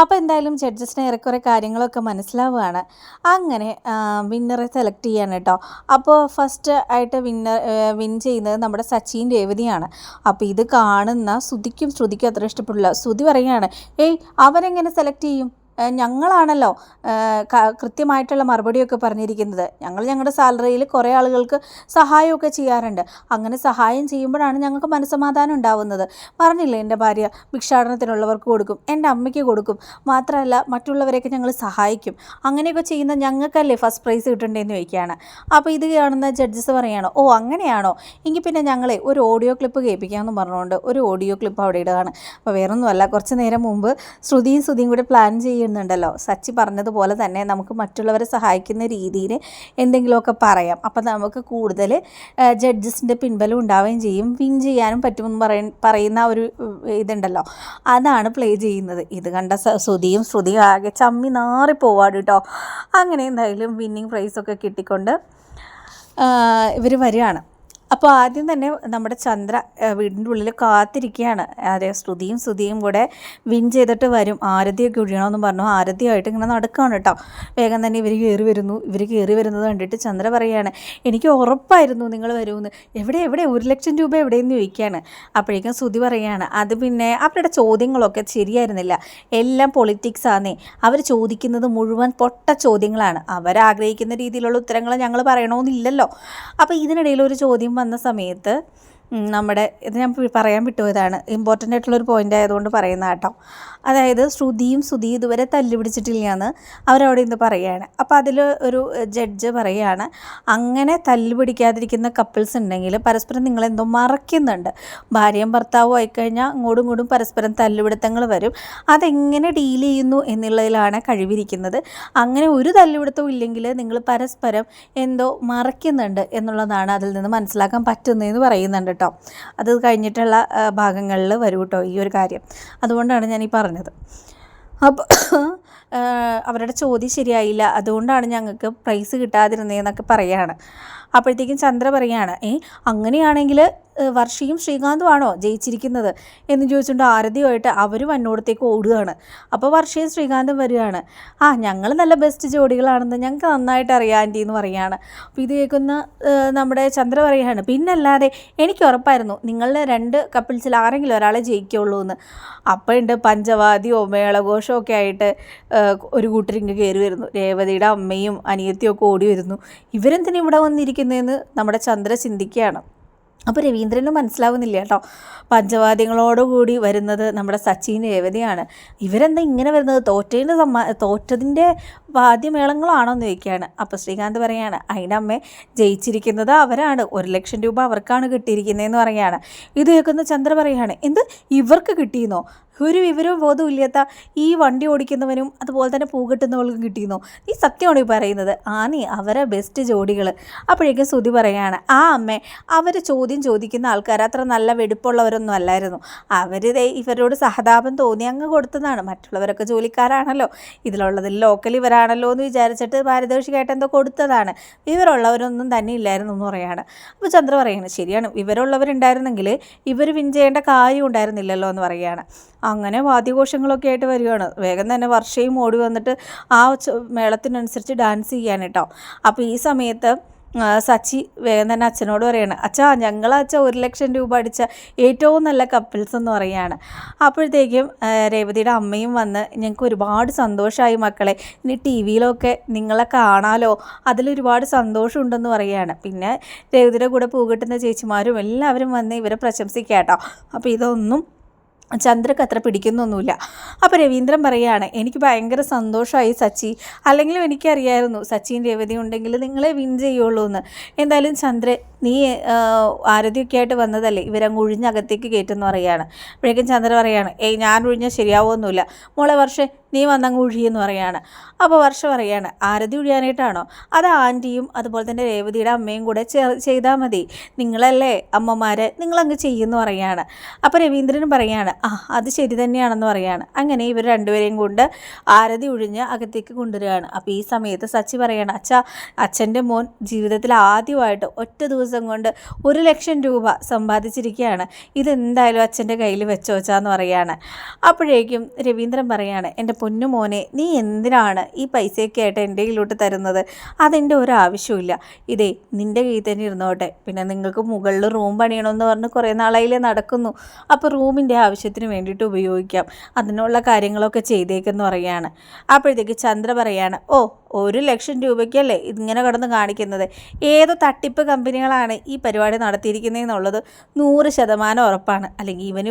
അപ്പോൾ എന്തായാലും ജഡ്ജസിന് ഏറെക്കുറെ കാര്യങ്ങളൊക്കെ മനസ്സിലാവുകയാണ്. അങ്ങനെ വിന്നറെ സെലക്ട് ചെയ്യാൻ കേട്ടോ അപ്പോൾ ഫസ്റ്റ് ആയിട്ട് വിന്നർ വിൻ ചെയ്യുന്നത് നമ്മുടെ സച്ചിൻ രേവതിയാണ്. അപ്പോൾ ഇത് കാണുന്ന ശ്രുതിക്കും ശ്രുതിക്കും അത്ര ഇഷ്ടപ്പെടില്ല. ശ്രുതി പറയുകയാണ് ഏയ് അവരെങ്ങനെ സെലക്ട് ചെയ്യും? ഞങ്ങളാണല്ലോ കൃത്യമായിട്ടുള്ള മറുപടിയൊക്കെ പറഞ്ഞിരിക്കുന്നത്. ഞങ്ങൾ ഞങ്ങളുടെ സാലറിയിൽ കുറേ ആളുകൾക്ക് സഹായമൊക്കെ ചെയ്യാറുണ്ട്. അങ്ങനെ സഹായം ചെയ്യുമ്പോഴാണ് ഞങ്ങൾക്ക് മനസ്സമാധാനം ഉണ്ടാവുന്നത്. പറഞ്ഞില്ലേ എന്റെ ഭാര്യ ഭിക്ഷാടനത്തിനുള്ളവർക്ക് കൊടുക്കും എന്റെ അമ്മയ്ക്ക് കൊടുക്കും മാത്രമല്ല മറ്റുള്ളവരെയൊക്കെ ഞങ്ങൾ സഹായിക്കും. അങ്ങനെയൊക്കെ ചെയ്യുന്ന ഞങ്ങൾക്കല്ലേ ഫസ്റ്റ് പ്രൈസ് കിട്ടണ്ടേന്ന് ചോദിക്കുകയാണ്. അപ്പോൾ ഇത് കാണുന്ന ജഡ്ജസ് പറയുകയാണ് ഓ അങ്ങനെയാണോ? എങ്കിൽ പിന്നെ ഞങ്ങളെ ഒരു ഓഡിയോ ക്ലിപ്പ് കേൾപ്പിക്കാമെന്ന് പറഞ്ഞുകൊണ്ട് ഒരു ഓഡിയോ ക്ലിപ്പ് അവിടെ ഇടുകയാണ്. അപ്പോൾ വേറൊന്നുമല്ല കുറച്ച് നേരം മുമ്പ് ശ്രുതിയും ശ്രുതിയും കൂടെ പ്ലാൻ ചെയ്യുന്നുണ്ടല്ലോ. സച്ചി പറഞ്ഞതുപോലെ തന്നെ നമുക്ക് മറ്റുള്ളവരെ സഹായിക്കുന്ന രീതിയിൽ എന്തെങ്കിലുമൊക്കെ പറയാം. അപ്പം നമുക്ക് കൂടുതൽ ജഡ്ജസിന്റെ പിൻബലം ഉണ്ടാവുകയും ചെയ്യും. വിൻ ചെയ്യാനും പറ്റുമെന്ന് പറയ പറയുന്ന ഒരു ഇതുണ്ടല്ലോ. അതാണ് പ്ലേ ചെയ്യുന്നത്. ഇത് കണ്ട ശ്രുതിയും ശ്രുതിയും ആകെ ചമ്മി പോവാട് കേട്ടോ അങ്ങനെ എന്തായാലും വിന്നിങ് പ്രൈസൊക്കെ കിട്ടിക്കൊണ്ട് ഇവർ വരികയാണ്. അപ്പോൾ ആദ്യം തന്നെ നമ്മുടെ ചന്ദ്ര വീടിന്റെ ഉള്ളിൽ കാത്തിരിക്കുകയാണ് അതെ ശ്രുതിയും ശ്രുതിയും കൂടെ വിൻ ചെയ്തിട്ട് വരും. ആരതിയൊക്കെ ഒഴിയണമെന്ന് പറഞ്ഞു. ആരതിയായിട്ട് ഇങ്ങനെ നടക്കുകയാണ് കേട്ടോ വേഗം തന്നെ ഇവർ കയറി വരുന്നു. ഇവർ കയറി വരുന്നത് കണ്ടിട്ട് ചന്ദ്ര പറയുകയാണ് എനിക്ക് ഉറപ്പായിരുന്നു നിങ്ങൾ വരുമെന്ന്. എവിടെ എവിടെ? ഒരു ലക്ഷം രൂപ എവിടെയെന്ന് ചോദിക്കുകയാണ് അപ്പോഴേക്കും ശ്രുതി പറയുകയാണ് അത് പിന്നെ അവരുടെ ചോദ്യങ്ങളൊക്കെ ശരിയായിരുന്നില്ല. എല്ലാം പൊളിറ്റിക്സ് ആന്നേ. അവർ ചോദിക്കുന്നത് മുഴുവൻ പൊട്ട ചോദ്യങ്ങളാണ്. അവരാഗ്രഹിക്കുന്ന രീതിയിലുള്ള ഉത്തരങ്ങൾ ഞങ്ങൾ പറയണമെന്നില്ലല്ലോ അപ്പോൾ ഇതിനിടയിൽ ഒരു ചോദ്യം വന്ന സമയത്ത് നമ്മുടെ ഇത് ഞാൻ പറയാൻ വിട്ടുപോയതാണ്. ഇമ്പോർട്ടന്റ് ആയിട്ടുള്ളൊരു പോയിന്റ് ആയതുകൊണ്ട് പറയുന്ന കേട്ടോ. അതായത് ശ്രുതിയും ശ്രുതി ഇതുവരെ തല്ലു പിടിച്ചിട്ടില്ലയെന്ന് അവരവിടെ ഇന്ന് പറയുകയാണ്. അപ്പോൾ അതിൽ ഒരു ജഡ്ജ് പറയുകയാണ് അങ്ങനെ തല്ലു പിടിക്കാതിരിക്കുന്ന കപ്പിൾസ് ഉണ്ടെങ്കിൽ പരസ്പരം നിങ്ങളെന്തോ മറയ്ക്കുന്നുണ്ട്. ഭാര്യയും ഭർത്താവും ആയിക്കഴിഞ്ഞാൽ അങ്ങോട്ടും ഇങ്ങോട്ടും പരസ്പരം തല്ലുപിടുത്തങ്ങൾ വരും. അതെങ്ങനെ ഡീൽ ചെയ്യുന്നു എന്നുള്ളതിലാണ് കഴിവിരിക്കുന്നത്. അങ്ങനെ ഒരു തല്ലുപിടുത്തവും ഇല്ലെങ്കിൽ നിങ്ങൾ പരസ്പരം എന്തോ മറയ്ക്കുന്നുണ്ട് എന്നുള്ളതാണ് അതിൽ നിന്ന് മനസ്സിലാക്കാൻ പറ്റുന്നതെന്ന് പറയുന്നുണ്ട് അത് കഴിഞ്ഞിട്ടുള്ള ഭാഗങ്ങളിൽ വരും കേട്ടോ ഈ ഒരു കാര്യം. അതുകൊണ്ടാണ് ഞാൻ ഈ പറഞ്ഞത് അപ്പോൾ അവരുടെ ചോദ്യം ശരിയായില്ല. അതുകൊണ്ടാണ് ഞങ്ങൾക്ക് പ്രൈസ് കിട്ടാതിരുന്നതെന്നൊക്കെ പറയുകയാണ് അപ്പോഴത്തേക്കും ചന്ദ്ര പറയുകയാണ് ഏ അങ്ങനെയാണെങ്കിൽ വർഷയും ശ്രീകാന്തുമാണോ ജയിച്ചിരിക്കുന്നത്? എന്ന് ചോദിച്ചുകൊണ്ട് ആരതിയുമായിട്ട് അവരും എന്നോടത്തേക്ക് ഓടുകയാണ്. അപ്പോൾ വർഷയും ശ്രീകാന്തും വരികയാണ്. ആ ഞങ്ങൾ നല്ല ബെസ്റ്റ് ജോഡികളാണെന്ന് ഞങ്ങൾക്ക് നന്നായിട്ട് അറിയാം ആന്റി എന്ന് പറയുകയാണ് അപ്പോൾ ഇത് കേൾക്കുന്ന നമ്മുടെ ചന്ദ്ര പറയുകയാണ് പിന്നല്ലാതെ എനിക്ക് ഉറപ്പായിരുന്നു നിങ്ങളുടെ രണ്ട് കപ്പിൾസിൽ ആരെങ്കിലും ഒരാളെ ജയിക്കുള്ളൂ എന്ന്. അപ്പോഴുണ്ട് പഞ്ചവാദിയോ മേളഘോഷമോ ഒക്കെ ആയിട്ട് ഒരു കൂട്ടരിങ്ങ് കയറി വരുന്നു. രേവതിയുടെ അമ്മയും അനിയത്തിയും ഒക്കെ ഓടി വരുന്നു. ഇവരെന്തിനാ ഇവിടെ വന്നിരിക്കുന്നതെന്ന് നമ്മുടെ ചന്ദ്ര ചിന്തിക്കുകയാണ്. അപ്പോൾ രവീന്ദ്രനും മനസ്സിലാവുന്നില്ല കേട്ടോ. പഞ്ചവാദ്യങ്ങളോടുകൂടി വരുന്നത് നമ്മുടെ സച്ചിൻ രേവതിയാണ്. ഇവരെന്താ ഇങ്ങനെ വരുന്നത്? തോറ്റതിന്റെ സമ്മാ തോറ്റതിന്റെ വാദ്യമേളങ്ങളാണോ എന്ന് ചോദിക്കുകയാണ്. അപ്പോൾ ശ്രീകാന്ത് പറയാണ് അതിന്റെ അമ്മ ജയിച്ചിരിക്കുന്നത് അവരാണ്. ഒരു ലക്ഷം രൂപ അവർക്കാണ് കിട്ടിയിരിക്കുന്നതെന്ന് പറയുകയാണ് ഇത് കേൾക്കുന്ന ചന്ദ്ര പറയാണ് എന്ത്? ഇവർക്ക് കിട്ടിയെന്നോ? ഒരു വിവരവും ബോധവും ഇല്ലാത്ത ഈ വണ്ടി ഓടിക്കുന്നവനും അതുപോലെ തന്നെ പൂ കിട്ടുന്നവൾക്കും കിട്ടിയെന്നോ? ഈ സത്യമാണ് ഈ പറയുന്നത്? ആനി അവരെ ബെസ്റ്റ് ജോഡികൾ അപ്പോഴേക്കും ശ്രുതി പറയാണ് ആ അമ്മേ അവർ ചോദ്യം ചോദിക്കുന്ന ആൾക്കാർ അത്ര നല്ല വെടുപ്പുള്ളവരൊന്നും അല്ലായിരുന്നു. അവർ ഇവരോട് സഹതാപം തോന്നി അങ്ങ് കൊടുത്തതാണ്. മറ്റുള്ളവരൊക്കെ ജോലിക്കാരാണല്ലോ. ഇതിലുള്ളതിൽ ലോക്കൽ ഇവരാണല്ലോ എന്ന് വിചാരിച്ചിട്ട് പാരിതോഷികമായിട്ട് എന്തോ കൊടുത്തതാണ്. വിവരമുള്ളവരൊന്നും തന്നെ ഇല്ലായിരുന്നു എന്ന് പറയാണ്. അപ്പോൾ ചന്ദ്ര പറയുന്നത് ശരിയാണ് വിവരമുള്ളവരുണ്ടായിരുന്നെങ്കിൽ ഇവർ വിൻ ചെയ്യേണ്ട കാര്യം ഉണ്ടായിരുന്നില്ലല്ലോ എന്ന് പറയുകയാണ് അങ്ങനെ വാദ്യഘോഷങ്ങളൊക്കെ ആയിട്ട് വരികയാണ്. വേഗം തന്നെ വർഷയും ഓടി വന്നിട്ട് ആ മേളത്തിനനുസരിച്ച് ഡാൻസ് ചെയ്യാൻ കേട്ടോ അപ്പോൾ ഈ സമയത്ത് സച്ചി വേഗം തന്നെ അച്ഛനോട് പറയാണ് അച്ഛാ ഞങ്ങൾ അച്ഛ ഒരു ലക്ഷം രൂപ അടിച്ച ഏറ്റവും നല്ല കപ്പിൾസ് എന്ന് പറയുകയാണ് അപ്പോഴത്തേക്കും രേവതിയുടെ അമ്മയും വന്ന് ഞങ്ങൾക്ക് ഒരുപാട് സന്തോഷമായി മക്കളെ. ഇനി ടി വിയിലൊക്കെ നിങ്ങളെ കാണാലോ. അതിലൊരുപാട് സന്തോഷമുണ്ടെന്ന് പറയുകയാണ് പിന്നെ രേവതിയുടെ കൂടെ പൂകിട്ടുന്ന ചേച്ചിമാരും എല്ലാവരും വന്ന് ഇവരെ പ്രശംസിക്കാം കേട്ടോ അപ്പോൾ ഇതൊന്നും ചന്ദ്രക്ക് അത്ര പിടിക്കുന്നൊന്നുമില്ല. അപ്പോൾ രവീന്ദ്രൻ പറയുകയാണ് എനിക്ക് ഭയങ്കര സന്തോഷമായി സച്ചി. അല്ലെങ്കിലും എനിക്കറിയായിരുന്നു സച്ചിൻ രേവതി ഉണ്ടെങ്കിൽ നിങ്ങളെ വിൻ ചെയ്യുള്ളൂ എന്ന് എന്തായാലും ചന്ദ്ര നീ ആരതിയൊക്കെ ആയിട്ട് വന്നതല്ലേ? ഇവരങ്ങ് ഒഴിഞ്ഞകത്തേക്ക് കയറ്റുമെന്ന് പറയുകയാണ്. അപ്പോഴേക്കും ചന്ദ്ര പറയുകയാണ് ഏയ് ഞാൻ ഒഴിഞ്ഞാൽ ശരിയാവുമൊന്നുമില്ല മോളെ വർഷേ നീ വന്നങ്ങ് ഉഴിയെന്ന് പറയാണ്. അപ്പോൾ വർഷ പറയാണ് ആരതി ഉഴിയാനായിട്ടാണോ അത് ആന്റിയും അതുപോലെ തന്നെ രേവതിയുടെ അമ്മയും കൂടെ ചെയ്താൽ മതി. നിങ്ങളല്ലേ അമ്മമാരെ നിങ്ങളങ്ങ് ചെയ്യുമെന്ന് പറയാണ്. അപ്പോൾ രവീന്ദ്രൻ പറയാണ് ആ അത് ശരി തന്നെയാണെന്ന് പറയാണ്. അങ്ങനെ ഇവർ രണ്ടുപേരെയും കൊണ്ട് ആരതി ഉഴിഞ്ഞ് അകത്തേക്ക് കൊണ്ടുവരികയാണ്. അപ്പോൾ ഈ സമയത്ത് സച്ചി പറയാണ് അച്ഛ അച്ഛന്റെ മോൻ ജീവിതത്തിൽ ആദ്യമായിട്ട് ഒറ്റ ദിവസം കൊണ്ട് ഒരു ലക്ഷം രൂപ സമ്പാദിച്ചിരിക്കുകയാണ്. ഇതെന്തായാലും അച്ഛന്റെ കയ്യിൽ വെച്ചോച്ചാന്ന് പറയാണ്. അപ്പോഴേക്കും രവീന്ദ്രൻ പറയാണ് എന്റെ പൊന്നു മോനെ നീ എന്തിനാണ് ഈ പൈസയൊക്കെ ആയിട്ട് എന്റെ കയ്യിലോട്ട് തരുന്നത്? അതെന്റെ ഒരു ആവശ്യമില്ല ഇതേ നിന്റെ കയ്യിൽ തന്നെ ഇരുന്നോട്ടെ. പിന്നെ നിങ്ങൾക്ക് മുകളിൽ റൂം പണിയണമെന്ന് പറഞ്ഞ് കുറേ നാളായില്ലേ നടക്കുന്നു. അപ്പോൾ റൂമിന്റെ ആവശ്യത്തിന് വേണ്ടിയിട്ട് ഉപയോഗിക്കാം. അതിനുള്ള കാര്യങ്ങളൊക്കെ ചെയ്തേക്കെന്ന് പറയുകയാണ്. അപ്പോഴത്തേക്ക് ചന്ദ്ര പറയാണ് ഓ ഒരു ലക്ഷം രൂപയ്ക്കല്ലേ ഇങ്ങനെ കിടന്ന് കാണിക്കുന്നത്? ഏത് തട്ടിപ്പ് കമ്പനികളാണ് ഈ പരിപാടി നടത്തിയിരിക്കുന്നതെന്നുള്ളത് നൂറ് ശതമാനം ഉറപ്പാണ്. അല്ലെങ്കിൽ ഇവന്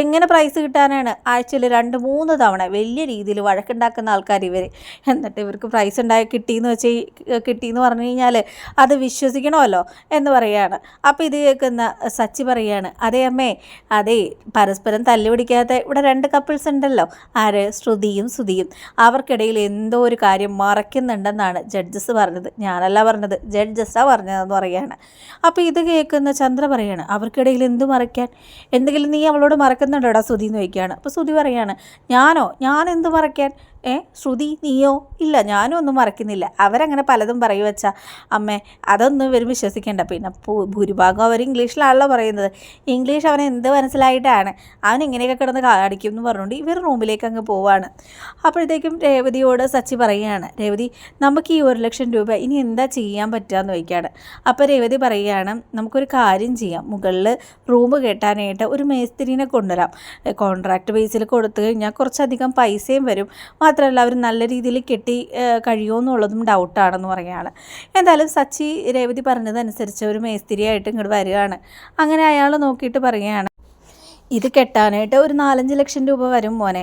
എങ്ങനെ പ്രൈസ് കിട്ടാനാണ്? ആഴ്ചയിൽ രണ്ട് മൂന്ന് തവണ വലിയ രീതിയിൽ വഴക്കുണ്ടാക്കുന്ന ആൾക്കാർ ഇവർ എന്നിട്ട് ഇവർക്ക് പ്രൈസ് ഉണ്ടായി കിട്ടിയെന്ന് വെച്ച് കിട്ടിയെന്ന് പറഞ്ഞു കഴിഞ്ഞാൽ അത് വിശ്വസിക്കണമല്ലോ എന്ന് പറയുകയാണ് അപ്പോൾ ഇത് കേൾക്കുന്ന സച്ചി പറയുകയാണ് അതേ അമ്മേ അതേ പരസ്പരം തല്ലുപിടിക്കാത്ത ഇവിടെ രണ്ട് കപ്പിൾസ് ഉണ്ടല്ലോ. ആര്? ശ്രുതിയും സുതിയും അവർക്കിടയിൽ എന്തോ ഒരു കാര്യം മറയ്ക്കുന്നുണ്ടെന്നാണ് ജഡ്ജസ് പറഞ്ഞത്. ഞാനല്ല പറഞ്ഞത് ജഡ്ജസ്സാണ് പറഞ്ഞതെന്ന് പറയുകയാണ് അപ്പോൾ ഇത് കേൾക്കുന്ന ചന്ദ്ര പറയാണ് അവർക്കിടയിൽ എന്ത് മറയ്ക്കാൻ? എന്തെങ്കിലും നീ അവളോട് മറക്കുന്നുണ്ടോടാ ശ്രുതി എന്ന് ചോദിക്കുകയാണ്. അപ്പോൾ ശ്രുതി പറയാണ് ഞാനോ? ഞാൻ എന്ത് മറയ്ക്കാൻ ഏ ശ്രുതി നീയോ? ഇല്ല ഞാനും ഒന്നും മറക്കുന്നില്ല. അവരങ്ങനെ പലതും പറയും വെച്ചാൽ അമ്മേ അതൊന്നും ഇവർ വിശ്വസിക്കേണ്ട. പിന്നെ ഭൂരിഭാഗം അവർ ഇംഗ്ലീഷിലാണല്ലോ പറയുന്നത്. ഇംഗ്ലീഷ് അവൻ എന്ത് മനസ്സിലായിട്ടാണ്? അവൻ ഇങ്ങനെയൊക്കെ കിടന്ന് കാണിക്കും എന്ന് പറഞ്ഞുകൊണ്ട് ഇവർ റൂമിലേക്ക് അങ്ങ് പോവാണ്. അപ്പോഴത്തേക്കും രേവതിയോട് സച്ചി പറയുകയാണ്. രേവതി നമുക്ക് ഈ ഒരു ലക്ഷം രൂപ ഇനി എന്താ ചെയ്യാൻ പറ്റുകയെന്ന് ചോദിക്കുകയാണ്. അപ്പോൾ രേവതി പറയുകയാണ് നമുക്കൊരു കാര്യം ചെയ്യാം. മുകളിൽ റൂം കെട്ടാനായിട്ട് ഒരു മേസ്തിരിനെ കൊണ്ടുവരാം. കോൺട്രാക്ട് ബേസിൽ കൊടുത്തു കഴിഞ്ഞാൽ കുറച്ചധികം പൈസയും വരും. മാത്രമല്ല അവർ നല്ല രീതിയിൽ കെട്ടി കഴിയുമോ എന്നുള്ളതും ഡൗട്ടാണെന്ന് പറയുകയാണ് എന്തായാലും സച്ചി രേവതി പറഞ്ഞതനുസരിച്ച് ഒരു മേസ്തിരിയായിട്ട് ഇങ്ങോട്ട് വരികയാണ്. അങ്ങനെ അയാൾ നോക്കിയിട്ട് പറയുകയാണ് ഇത് കെട്ടാനായിട്ട് ഒരു നാലഞ്ച് ലക്ഷം രൂപ വരും മോനെ.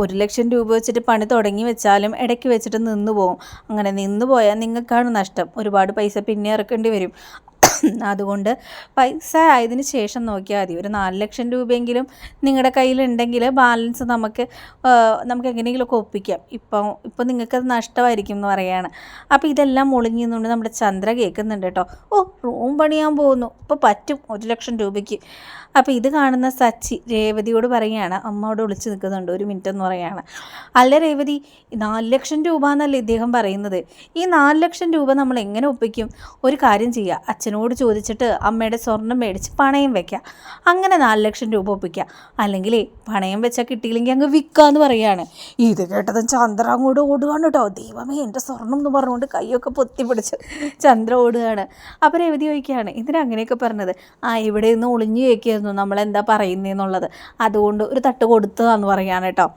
ഒരു ലക്ഷം രൂപ വെച്ചിട്ട് പണി തുടങ്ങി വെച്ചാലും ഇടയ്ക്ക് വെച്ചിട്ട് നിന്ന് പോകും അങ്ങനെ നിന്ന് പോയാൽ നിങ്ങൾക്കാണ് നഷ്ടം. ഒരുപാട് പൈസ പിന്നെ ഇറക്കേണ്ടി വരും. അതുകൊണ്ട് പൈസ ആയതിന് ശേഷം നോക്കിയാൽ മതി. ഒരു നാല് ലക്ഷം രൂപയെങ്കിലും നിങ്ങളുടെ കയ്യിലുണ്ടെങ്കിൽ ബാലൻസ് നമുക്ക് നമുക്ക് എങ്ങനെയെങ്കിലുമൊക്കെ ഒപ്പിക്കാം. ഇപ്പം ഇപ്പം നിങ്ങൾക്കത് നഷ്ടമായിരിക്കും എന്ന് പറയുകയാണ് അപ്പോൾ ഇതെല്ലാം മുളിഞ്ഞുകൊണ്ട് നമ്മുടെ ചന്ദ്ര കേൾക്കുന്നുണ്ട് കേട്ടോ. ഓ റൂം പണിയാൻ പോകുന്നു. ഇപ്പോൾ പറ്റും ഒരു ലക്ഷം രൂപയ്ക്ക്. അപ്പോൾ ഇത് കാണുന്ന സച്ചി രേവതിയോട് പറയുകയാണ് അമ്മയോട് വിളിച്ച് നിൽക്കുന്നുണ്ട് ഒരു മിനിറ്റ് എന്ന് പറയുകയാണ് അല്ല രേവതി നാല് ലക്ഷം രൂപ എന്നല്ലേ ഇദ്ദേഹം പറയുന്നത്? ഈ നാല് ലക്ഷം രൂപ നമ്മൾ എങ്ങനെ ഒപ്പിക്കും? ഒരു കാര്യം ചെയ്യുക അച്ഛനോട് ചോദിച്ചിട്ട് അമ്മയുടെ സ്വർണം മേടിച്ച് പണയം വെക്കുക അങ്ങനെ നാല് ലക്ഷം രൂപ ഒപ്പിക്കുക. അല്ലെങ്കിൽ പണയം വെച്ചാൽ കിട്ടിയില്ലെങ്കിൽ അങ്ങ് വിൽക്കാന്ന് പറയുകയാണ് ഇത് കേട്ടതും ചന്ദ്ര അങ്ങോട്ട് ഓടുകയാണ് കേട്ടോ. ദൈവമേ എന്റെ സ്വർണം എന്ന് പറഞ്ഞുകൊണ്ട് കൈയൊക്കെ പൊത്തി പിടിച്ച് ചന്ദ്ര ഓടുകയാണ്. അപ്പോൾ രേവതി ചോദിക്കുകയാണ് ഇതിന് അങ്ങനെയൊക്കെ പറഞ്ഞത്? ആ ഇവിടെ നിന്ന് ഒളിഞ്ഞു കേൾക്കുകയായിരുന്നു നമ്മളെന്താ പറയുന്നതെന്നുള്ളത് അതുകൊണ്ട് ഒരു തട്ട് കൊടുത്തതാന്ന് പറയുകയാണ് കേട്ടോ.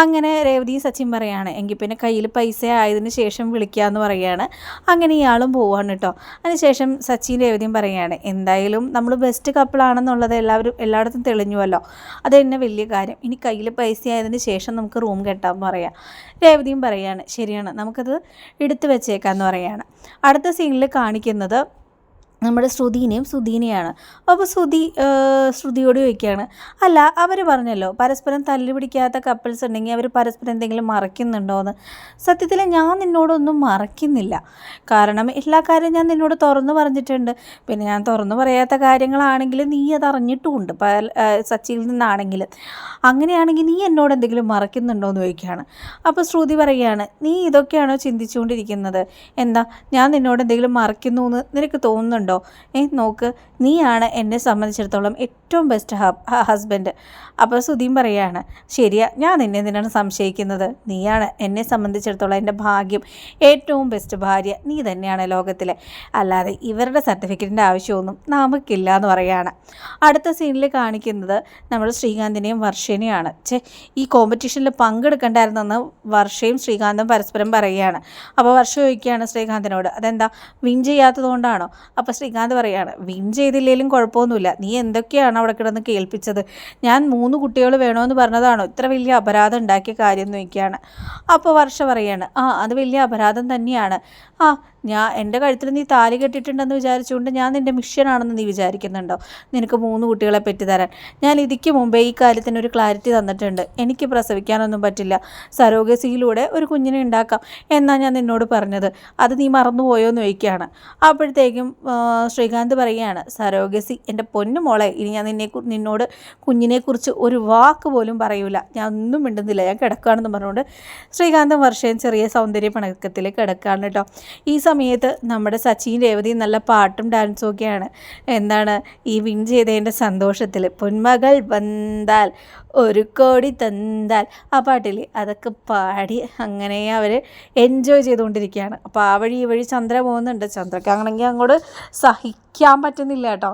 അങ്ങനെ രേവതി സച്ചിൻ പറയാണ് എങ്കിൽ പിന്നെ കയ്യിൽ പൈസ ആയതിനു ശേഷം വിളിക്കാമെന്ന് പറയാണ്. അങ്ങനെ ഇയാളും പോവാണ് കേട്ടോ. അതിനുശേഷം സച്ചിൻ രേവതിയും പറയാണ് എന്തായാലും നമ്മൾ ബെസ്റ്റ് കപ്പിളാണെന്നുള്ളത് എല്ലാവരും എല്ലായിടത്തും തെളിഞ്ഞുവല്ലോ. അത് തന്നെ വലിയ കാര്യം. ഇനി കയ്യിൽ പൈസ ആയതിനു ശേഷം നമുക്ക് റൂം കെട്ടാൻ പറയാം. രേവതിയും പറയാണ് ശരിയാണ്. നമുക്കത് എടുത്തു വെച്ചേക്കാമെന്ന് പറയാണ്. അടുത്ത സീനിൽ കാണിക്കുന്നത് നമ്മുടെ ശ്രുതിനെയും സുധീനെയാണ്. അപ്പോൾ ശ്രുതി ശ്രുതിയോട് ചോദിക്കുകയാണ് അല്ല അവർ പറഞ്ഞല്ലോ പരസ്പരം തല്ലി പിടിക്കാത്ത കപ്പിൾസ് ഉണ്ടെങ്കിൽ അവർ പരസ്പരം എന്തെങ്കിലും മറയ്ക്കുന്നുണ്ടോ എന്ന്? സത്യത്തിൽ ഞാൻ നിന്നോടൊന്നും മറയ്ക്കുന്നില്ല. കാരണം എല്ലാ കാര്യവും ഞാൻ നിന്നോട് തുറന്നു പറഞ്ഞിട്ടുണ്ട്. പിന്നെ ഞാൻ തുറന്നു പറയാത്ത കാര്യങ്ങളാണെങ്കിൽ നീ അത് അറിഞ്ഞിട്ടുമുണ്ട്. സച്ചിയിൽ നിന്നാണെങ്കിൽ അങ്ങനെയാണെങ്കിൽ നീ എന്നോട് എന്തെങ്കിലും മറയ്ക്കുന്നുണ്ടോ എന്ന് ചോദിക്കുകയാണ്. അപ്പോൾ ശ്രുതി പറയുകയാണ് നീ ഇതൊക്കെയാണോ ചിന്തിച്ചുകൊണ്ടിരിക്കുന്നത്? എന്താ ഞാൻ നിന്നോട് എന്തെങ്കിലും മറയ്ക്കുന്നു എന്ന് നിനക്ക് തോന്നുന്നുണ്ടോ? ഏ നോക്ക് നീയാണ് എന്നെ സംബന്ധിച്ചിടത്തോളം ഏറ്റവും ബെസ്റ്റ് ഹസ്ബൻഡ് അപ്പോൾ സുധീം പറയാണ് ശരിയാ ഞാൻ നിന്നെ എന്തിനാണ് സംശയിക്കുന്നത്? നീയാണ് എന്നെ സംബന്ധിച്ചിടത്തോളം എന്റെ ഭാഗ്യം ഏറ്റവും ബെസ്റ്റ് ഭാര്യ. നീ തന്നെയാണ് ലോകത്തിലെ. അല്ലാതെ ഇവരുടെ സർട്ടിഫിക്കറ്റിന്റെ ആവശ്യമൊന്നും നമുക്കില്ല എന്ന് പറയാണ്. അടുത്ത സീനിൽ കാണിക്കുന്നത് നമ്മൾ ശ്രീകാന്തിനെയും വർഷേനെയാണ്. ചേ ഈ കോമ്പറ്റീഷനിൽ പങ്കെടുക്കണ്ടായിരുന്നെന്ന് വർഷയും ശ്രീകാന്തും പരസ്പരം പറയുകയാണ് അപ്പോൾ വർഷ ചോദിക്കുകയാണ് ശ്രീകാന്തിനോട് അതെന്താ? വിൻ ചെയ്യാത്തതുകൊണ്ടാണോ അപ്പോൾ ശ്രീകാന്ത് പറയാണ് വിൻ ചെയ്തില്ലെങ്കിലും കുഴപ്പമൊന്നുമില്ല. നീ എന്തൊക്കെയാണ് അവിടെ കിടന്ന് കേൾപ്പിച്ചത്? ഞാൻ മൂന്ന് കുട്ടികൾ വേണമെന്ന് പറഞ്ഞതാണോ? ഇത്ര വലിയ അപരാധം ഉണ്ടാക്കിയ കാര്യം എന്ന് ചോദിക്കുകയാണ്. അപ്പോൾ വർഷ പറയാണ് ആ അത് വലിയ അപരാധം തന്നെയാണ്. ആ ഞാൻ എന്റെ കഴുത്തിൽ നീ താലി കെട്ടിയിട്ടുണ്ടെന്ന് വിചാരിച്ചുകൊണ്ട് ഞാൻ നിന്റെ മിഷ്യനാണെന്ന് നീ വിചാരിക്കുന്നുണ്ടോ? നിനക്ക് മൂന്ന് കുട്ടികളെ പറ്റി തരാൻ. ഞാൻ ഇതിക്ക് മുമ്പേ ഈ കാര്യത്തിന് ഒരു ക്ലാരിറ്റി തന്നിട്ടുണ്ട്. എനിക്ക് പ്രസവിക്കാനൊന്നും പറ്റില്ല. സരോഗസിയിലൂടെ ഒരു കുഞ്ഞിനെ ഉണ്ടാക്കാം എന്നാണ് ഞാൻ നിന്നോട് പറഞ്ഞത്. അത് നീ മറന്നുപോയോ എന്ന് ചോദിക്കുകയാണ്. അപ്പോഴത്തേക്കും ശ്രീകാന്ത് പറയുകയാണ് സരോഗസി എന്റെ പൊന്നു മോളെ ഇനി ഞാൻ നിന്നെ നിന്നോട് കുഞ്ഞിനെക്കുറിച്ച് ഒരു വാക്ക് പോലും പറയൂല. ഞാൻ ഒന്നും മിണ്ടുന്നില്ല. ഞാൻ കിടക്കുകയാണെന്ന് പറഞ്ഞുകൊണ്ട് ശ്രീകാന്തും വർഷയും ചെറിയ സൗന്ദര്യ പിണക്കത്തിൽ കിടക്കുകയാണ് കേട്ടോ. ഈ സമയത്ത് നമ്മുടെ സച്ചിൻ രേവതി നല്ല പാട്ടും ഡാൻസും ഒക്കെയാണ്. എന്താണ്? ഈ വിൻ ചെയ്തതിന്റെ സന്തോഷത്തിൽ പൊന്മകൾ വന്താൽ ഒരു കോടി തന്താൽ ആ പാട്ടിൽ അതൊക്കെ പാടി അങ്ങനെ അവർ എൻജോയ് ചെയ്തുകൊണ്ടിരിക്കുകയാണ്. അപ്പോൾ ആ വഴി ഈ വഴി ചന്ദ്ര പോകുന്നുണ്ട്. ചന്ദ്രക്കാണെങ്കിൽ അങ്ങോട്ട് സഹിക്കാൻ പറ്റുന്നില്ല കേട്ടോ.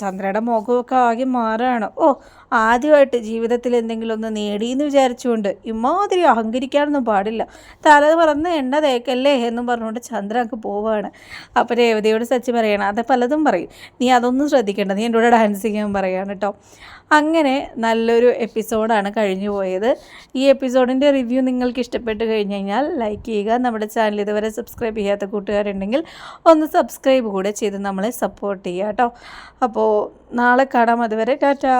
ചന്ദ്രയുടെ മുഖമൊക്കെ ആകെ മാറുകയാണ് ഓ ആദ്യമായിട്ട് ജീവിതത്തിൽ എന്തെങ്കിലും ഒന്ന് നേടിയെന്ന് വിചാരിച്ചുകൊണ്ട് ഇമാതിരി അഹങ്കരിക്കാനൊന്നും പാടില്ല. തല പറന്ന് എണ്ണ തേക്കല്ലേ എന്നും പറഞ്ഞുകൊണ്ട് ചന്ദ്ര അങ്ങ് പോവുകയാണ് അപ്പോൾ രേവതിയോട് സച്ചി പറയണം അത് പലതും പറയും. നീ അതൊന്നും ശ്രദ്ധിക്കേണ്ട. നീ എന്റെ കൂടെ ഡാൻസ് ചെയ്യാൻ പറയാണ് കേട്ടോ. അങ്ങനെ നല്ലൊരു എപ്പിസോഡാണ് കഴിഞ്ഞു പോയത്. ഈ എപ്പിസോഡിന്റെ റിവ്യൂ നിങ്ങൾക്ക് ഇഷ്ടപ്പെട്ട് കഴിഞ്ഞ് കഴിഞ്ഞാൽ ലൈക്ക് ചെയ്യുക നമ്മുടെ ചാനൽ ഇതുവരെ സബ്സ്ക്രൈബ് ചെയ്യാത്ത കൂട്ടുകാരുണ്ടെങ്കിൽ ഒന്ന് സബ്സ്ക്രൈബ് കൂടെ ചെയ്ത് നമ്മളെ സപ്പോർട്ട് ചെയ്യുക കേട്ടോ. അപ്പോൾ നാളെ കാണാം അതുവരെ. ടാറ്റാ.